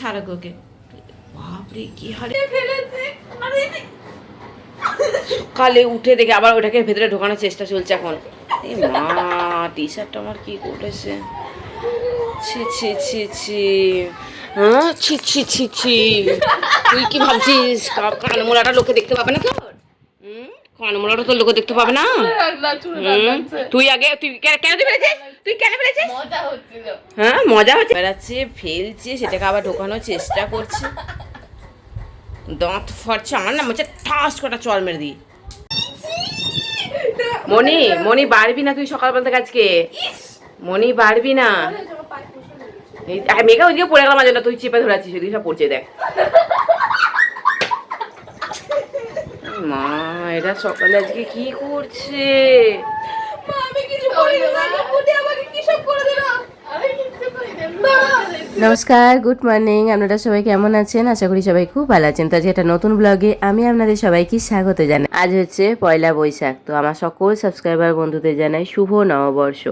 ছাড়া বাপরে কি হারে? ফেলেছে? আরে সকালে উঠে দেখে আবার ওটাকে ভেতরে ঢোকানোর চেষ্টা চলছে এখন। এ মা টি শার্টটা আমার কি করেছে? ছি ছি ছি ছি। হ্যাঁ? ছি ছি ছি ছি। তুই কি ভাবছিস? কানমোলাটা লোকে দেখতে পাবে না? কানমোলাটা তোর লোকে দেখতে পাবে না? হুম? তুই আগে তুই কেন কেন তুই ফেলেছিস তুই কেন ফেলেছিস হ্যাঁ মজা হচ্ছে। বেড়াচ্ছে ফেলছে সেটাকে আবার ঢোকানোর চেষ্টা করছে। দাঁত ফাটছে আমার না হচ্ছে ঠাস কটা চল মেরে দিই। মনি মনি বাড়বি না তুই সকালবেলা থেকে আজকে? মনি বাড়বি না? এই আর মেঘা ওইদিকে পড়ে গেলাম তুই চেপে ধরাচ্ছিস ওইদিকে সব পড়ছে দেখ মা এটা সকালে আজকে কি করছে? আমি কিছু করিনি আমাকে কি সব করে দিল? আমি কিছু করি না নমস্কার গুড মর্নিং আপনারা সবাই কেমন আছেন? আশা করি সবাই খুব ভালো আছেন। তো আজকে একটা নতুন ব্লগে আমি আপনাদের সবাইকে স্বাগত জানাই। আজ হচ্ছে পয়লা বৈশাখ, তো আমার সকল সাবস্ক্রাইবার বন্ধুদের জানাই শুভ নববর্ষ।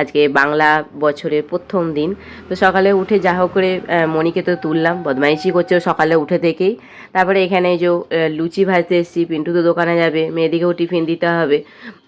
আজকে বাংলা বছরের প্রথম দিন, তো সকালে উঠে যা হোক করে মণিকে তো তুললাম, বদমাইশি করছে সকালে উঠে থেকেই। তারপরে এখানে যে লুচি ভাজতে এসেছি, পিন্টু তো দোকানে যাবে, মেয়েদিকেও টিফিন দিতে হবে।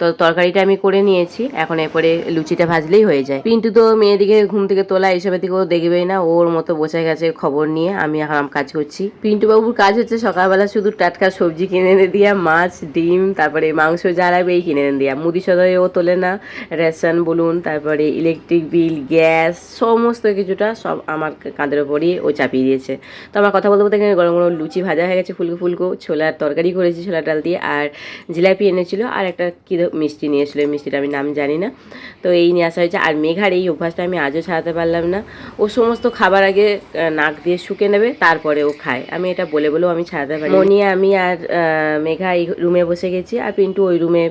তো তরকারিটা আমি করে নিয়েছি, এখন এরপরে লুচিটা ভাজলেই হয়ে যায়। পিন্টু তো মেয়েদিকে ঘুম থেকে তোলা এইসবের দিকেও দেখবেই না ওর মতো বসে গেছে খবর নিয়ে, আমি এখন কাজ করছি। পিন্টু বাবুর কাজ হচ্ছে সকালবেলা শুধু টাটকা সবজি কিনে এনে দিয়া, মাছ, ডিম, তারপরে মাংস যা লাগবে এই কিনে এনে দিয়া। মুদি সদয় ও তোলে না, রেশন বলুন, তারপরে ইলেকট্রিক বিল গ্যাস সমস্ত কিছুটা সব আমার কাঁধের ওপরই ও চাপিয়ে দিয়েছে। তো আমার কথা বলতে বলতে এখানে গরম গরম লুচি ভাজা হয়ে গেছে, ফুলকো ফুলকো, ছোলার তরকারি করেছি, ছোলার ডাল দিয়ে, আর জিলাপি এনেছিল, আর একটা কী মিষ্টি নিয়ে এসেছিল মিষ্টিটা আমি নাম জানি না। তো এই নিয়ে আসা হয়েছে, আর মেঘার এই অভ্যাসটা আমি আজও ছাড়াতে পারলাম না। ও সমস্ত খাবার আগে নাক দিয়ে শুকে নেবে, তারপরে ও খায়। আমি এটা বলে বলেও আমি ছাড়াতে পারি মনি আমি আর মেঘা এই রুমে বসে গেছি আর পিন্টু ওই রুমে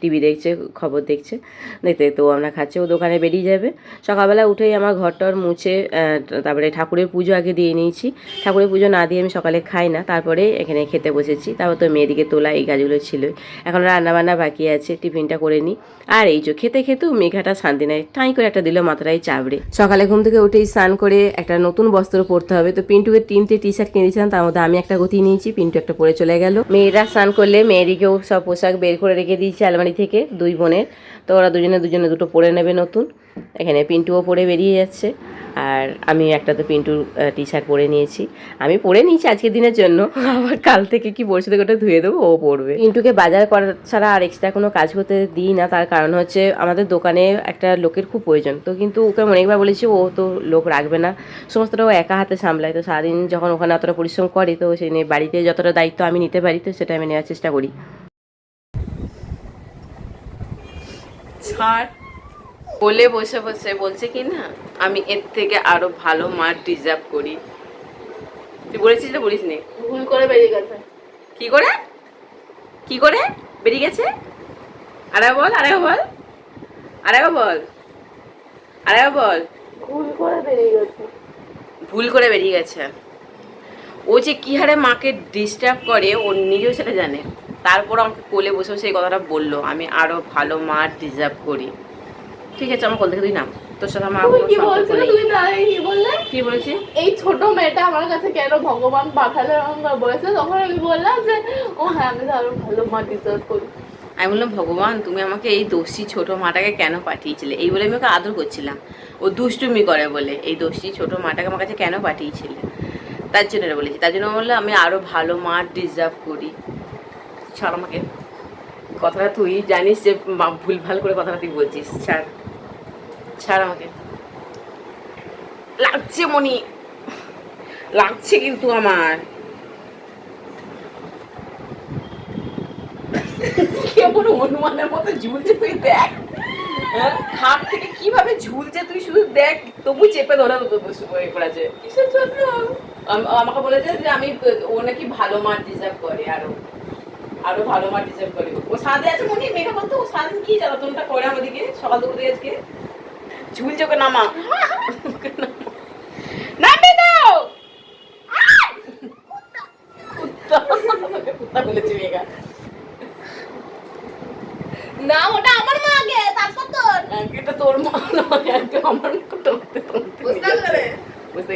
টিভি দেখছে, খবর দেখছে। দেখতে দেখতে ও আমরা খাচ্ছে, ও দোকানে বেরিয়ে যাবে। সকালবেলা উঠেই আমার ঘরটর মুছে তারপরে ঠাকুরের পুজো আগে দিয়ে নিয়েছি। ঠাকুরের পুজো না দিয়ে আমি সকালে খাই না, তারপরে এখানে খেতে বসেছি। তারপর তো মেয়েদিকে তোলা, এই কাজগুলো ছিলই। এখন রান্নাবান্না বাকি আছে, টিফিনটা করে নিই। আর এই যে খেতে খেতেও মেঘাটা শান্তি নেয় ঠাঁই করে একটা দিল মাথাটাই চাবড়ে। সকালে ঘুম থেকে উঠেই স্নান করে একটা নতুন বস্ত্র পরতে হবে। তো পিন্টুকে তিনটে টি শার্ট কিনেছিলাম, তার মধ্যে আমি একটা গতি নিয়েছি, পিন্টু একটা পরে চলে গেল। মেয়েরা স্নান করলে মেয়েদিকেও সব পোশাক বের করে রেখে দিয়েছি আলমারি থেকে, দুই বোনের। তো ওরা দুজনে দুজনে দুটো পরে নেবে নতুন। এখানে পিন্টুও পরে বেরিয়ে যাচ্ছে। আর আমি একটা তো পিন্টুর টি শার্ট পরে নিয়েছি। আমি পরে নিয়েছি আজকের দিনের জন্য। আবার কাল থেকে কি বসে থেকে ওটা ধুয়ে দেবো, ও পরবে। পিন্টুকে বাজার করা ছাড়া আর এক্সট্রা কোনো কাজ করতে দিই না। তার কারণ হচ্ছে আমাদের দোকানে একটা লোকের খুব প্রয়োজন। তো কিন্তু ওকে অনেকবার বলেছি, ও তো লোক রাখবে না। সমস্তটা ও একা হাতে সামলায়। তো সারাদিন যখন ওখানে অতটা পরিশ্রম করে, তো সেই নিয়ে বাড়িতে যতটা দায়িত্ব আমি নিতে পারি, তো সেটা আমি নেওয়ার চেষ্টা করি। ছাড়। বলে বসে বসে বলছে কি না আমি এর থেকে আরও ভালো মার ডিজার্ভ করি। তুই বলেছিস না বলিস নি ভুল করে বেরিয়ে গেছে। কি করে? কি করে? বেরিয়ে গেছে? আরে বল আরে বল। আরে বল। আরে বল। ভুল করে বেরিয়ে গেছে। ভুল করে বেরিয়ে গেছে। ও যে কি হারে মাকে ডিস্টার্ব করে ও নিজেও সেটা জানে। তারপর আমাকে কোলে বসে সেই কথাটা বলল আমি আরও ভালো মা ডিজার্ভ করি। ঠিক আছে আমার কোল থেকে তুই নাম। তোর সাথে আমার কি নেই। তুমি তাই কি বললে? কি বলেছি? এই ছোট মেয়েটা আমার কাছে কেন ভগবান পাঠালে বলেছে? তখন আমি বললাম যে ও হ্যাঁ আমি আরও ভালো মা ডিজার্ভ করি। আমি বললাম ভগবান তুমি আমাকে এই দোষী ছোট মাটাকে কেন পাঠিয়েছিলে? এই বলে আমি ওকে আদর করছিলাম। ও দুষ্টুমি করে বলে এই দোষী ছোট মাটাকে আমার কাছে কেন পাঠিয়েছিলে? তার জন্য এটা বলেছি। তার জন্য বললাম আমি আরও ভালো মা ডিজার্ভ করি। ছাড় আমাকে। কথাটা তুই জানিস যে মা- ভুলভাল করে কথাটা তুই বলছিস। ছাড়। ছাড় আমাকে। লাগছে মনি। লাগছে কিন্তু আমার। কেমন হনুমানের মতো ঝুলছে তুই দেখ? হ্যাঁ? খাট থেকে কীভাবে ঝুলছে তুই শুধু দেখ? তবু চেপে ধরে হয়ে পড়েছে। কিসের জন্য? আমাকে বলেছে যে আমি ও নাকি ভালো মার ডিজার্ভ করে আরও। আরও ভালো মার ডিজার্ভ করে। ও সাদে আছে মনে মেঘা বলতো ও সারাদিন কি জ্বালাতনটা করে আমাদেরকে সকাল দুপুর আজকে? ঝুলছে ওকে নামা। নামবে দাও! কুত্তা। বলেছে মেঘা। না ওটা আমার মা আগে তারপর তোর। এটা তোর মা। নয় আমার মতো তোমাকে তোমাকে বুঝতে পেরে? বুঝতে।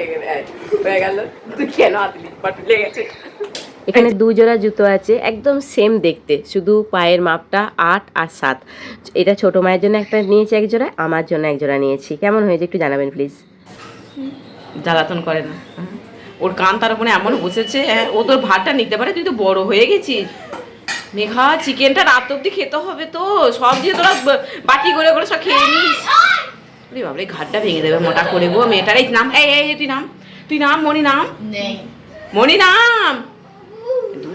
হয়ে গেল। তুই কেন হাতলি পাটি লেগেছে। এখানে দু জোড়া জুতো আছে একদম সেম দেখতে শুধু পায়ের মাপটা আট আর সাত। এটা ছোট মায়ের জন্য একটা নিয়েছি এক জোড়া আমার জন্য এক জোড়া নিয়েছি। কেমন হয়েছে একটু জানাবেন প্লিজ জ্বালাতন করে না। ওর কান তার উপরে এমন বসেছে হ্যাঁ, ও তোর ভাতটা নিতে পারে তুই তো বড় হয়ে গেছিস। মেঘা চিকেনটা রাত অব্দি খেতে হবে তো সব দিয়ে তোরা বাটি করে করে সব খেয়ে নিস। আরে বাবরে ঘাটটা ভেঙে দেবে মোটা করে গো মেয়েটার। এই নাম এই তুই নাম তুই নাম মনি নাম? নেই। মনি নাম?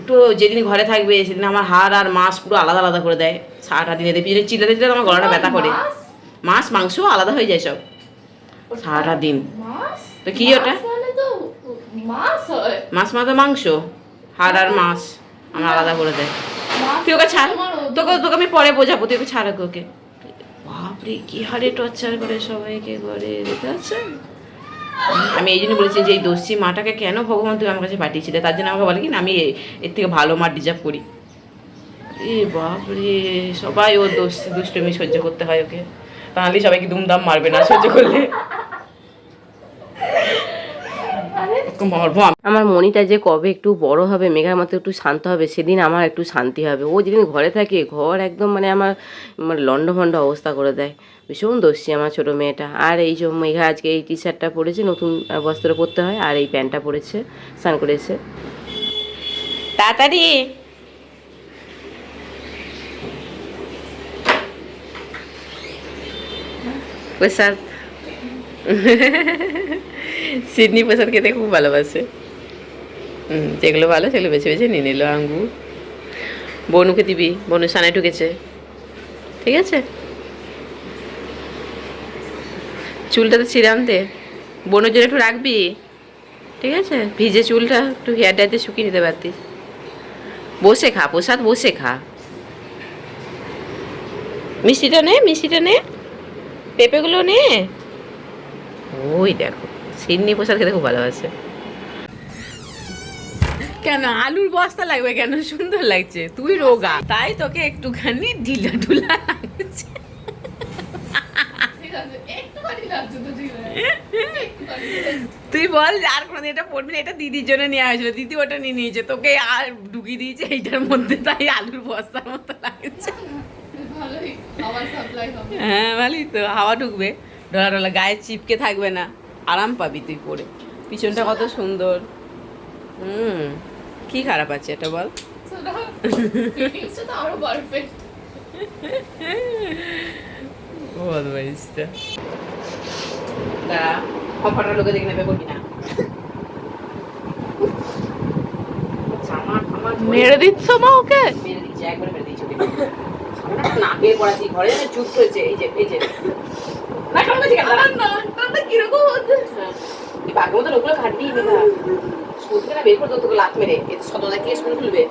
দুটো যেদিন ঘরে থাকবে, সেদিন আমার হাড় আর মাছ পুরো আলাদা আলাদা করে দেয় সারাটা দিনে। দেখবি চিল্লাতে চিল্লাতে আমার গলাটা ব্যথা করে। মাছ? মাংস আলাদা হয়ে যায় সব। সারাটা দিন। তো কি ওটা? মাছ মানে মাছ মাথা মাংস। হাড় আর মাছ আমার আলাদা করে দেয়। তুই ওকে ছাড়। তোকে তোকে আমি পরে বোঝাবো। তুই ওকে ছাড় ওকে। বাপরে, কি হারে টর্চার করে সবাইকে করে দেখতে আমি এই জন্য বলেছি যে এই দোষী মাটাকে কেন ভগবান তুই আমার কাছে পাঠিয়েছিলে? তার জন্য আমাকে বলে কি না, আমি এর থেকে ভালো মা ডিজার্ভ করি। এ বাপরে, সবাই ও দোষ দুষ্টমি সহ্য করতে হয় ওকে। তাহলে সবাইকে দুমদাম মারবে না সহ্য করলে ওকে মারবো আমি। আমার মনিটা যে কবে একটু বড় হবে মেঘার মতো একটু শান্ত হবে সেদিন আমার একটু শান্তি হবে। ও যেদিন ঘরে থাকে ঘর একদম মানে আমার মানে লন্ডভন্ড অবস্থা করে দেয়। ভীষণ দোষী আমার ছোট মেয়েটা। আর এই যে মেঘা আজকে এই টি শার্টটা পরেছে নতুন বস্ত্র পরতে হয় আর এই প্যান্টটা পরেছে স্নান করেছে। তাড়াতাড়ি। প্রসাদ সিডনি প্রসাদ খেতে খুব ভালোবাসে। যেগুলো ভালো, সেগুলো বেছে বেছে নিয়ে নিল, আঙ্গুর। বনুকে দিবি, বনু সানায় ঢুকেছে। ঠিক আছে? চুলটা তো ছিঁড়াম দে বনুর জন্য একটু রাখবি। ঠিক আছে? ভিজে চুলটা একটু হেয়ার ড্রাইতে শুকিয়ে নিতে পারতিস। বসে খা, প্রসাদ বসে খা। মিষ্টিটা নে মিষ্টিটা নে। পেঁপেগুলো নে। ওই দেখো। সিন্নি প্রসাদ খেতে খুব ভালোবাসে। কেন? আলুর বস্তা লাগবে কেন? সুন্দর লাগছে। তুই রোগা। তাই তোকে একটুখানি ঢিলা ঢুলা লাগছে। তুই বল যে আর কোনোদিন এটা পড়বি না এটা দিদির জন্য নেওয়া হয়েছিল। দিদি ওটা নিয়ে নিয়েছে। তোকে আর ঢুকিয়ে দিয়েছে এইটার মধ্যে তাই আলুর বস্তার মতো লাগছে। হ্যাঁ ভালোই তো। হাওয়া ঢুকবে। ডলা ডলা গায়ে চিপকে থাকবে না। আরাম পাবি তুই পরে পিছনটা কত সুন্দর। হুম কি খারাপ আছে এটা বল? বদমাইশটা। দাঁড়া কমফর্টার লোকে দেখে নেবে করবি না মেরে দিচ্ছ মা ওকে? মেরে দিচ্ছে একবারে মেরে দিচ্ছে ঘরে চুপ হয়েছে এই যে এই যে। না কেন আমার নাকটা কীরকম হচ্ছে? এই বাঘের মতো স্কুল থেকে না বের করে তোকে লাত মেরে। কি স্কুল খুলবে?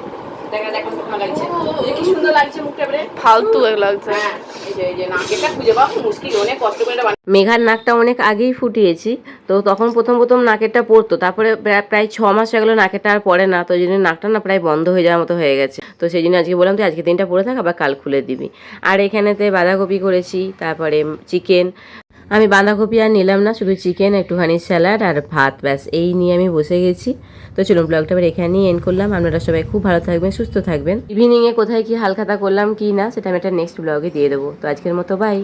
দেখা দেখ কেমন ভালো লাগছে। এই যে কি সুন্দর লাগছে মুখটা এবারে। ফালতু লাগছে। হ্যাঁ মেঘার নাকটা অনেক আগেই ফুটিয়েছি। তো তখন প্রথম প্রথম নাকেরটা পড়তো। তারপরে প্রায়- প্রায় ছ মাস হয়ে গেলো নাকেরটা আর পড়ে না। তো ওই জন্য নাকটা না প্রায় বন্ধ হয়ে যাওয়ার মতো হয়ে গেছে। তো সেই জন্য আজকে বললাম তুই আজকে দিনটা পড়ে থাক আবার কাল খুলে দিবি। আর এখানেতে বাঁধাকপি করেছি তারপরে চিকেন আমি বাঁধাকপি আর নিলাম না, শুধু চিকেন একটুখানি স্যালাড আর ভাত, ব্যাস। এই নিয়ে আমি বসে গেছি। তো চলুন ব্লগটা আবার এখানেই এন্ড করলাম। আপনারা সবাই খুব ভালো থাকবেন, সুস্থ থাকবেন। ইভিনিংয়ে কোথায় কি হালখাতা করলাম কি না, সেটা আমি একটা নেক্সট ব্লগে দিয়ে দেবো। তো আজকের মতো বাই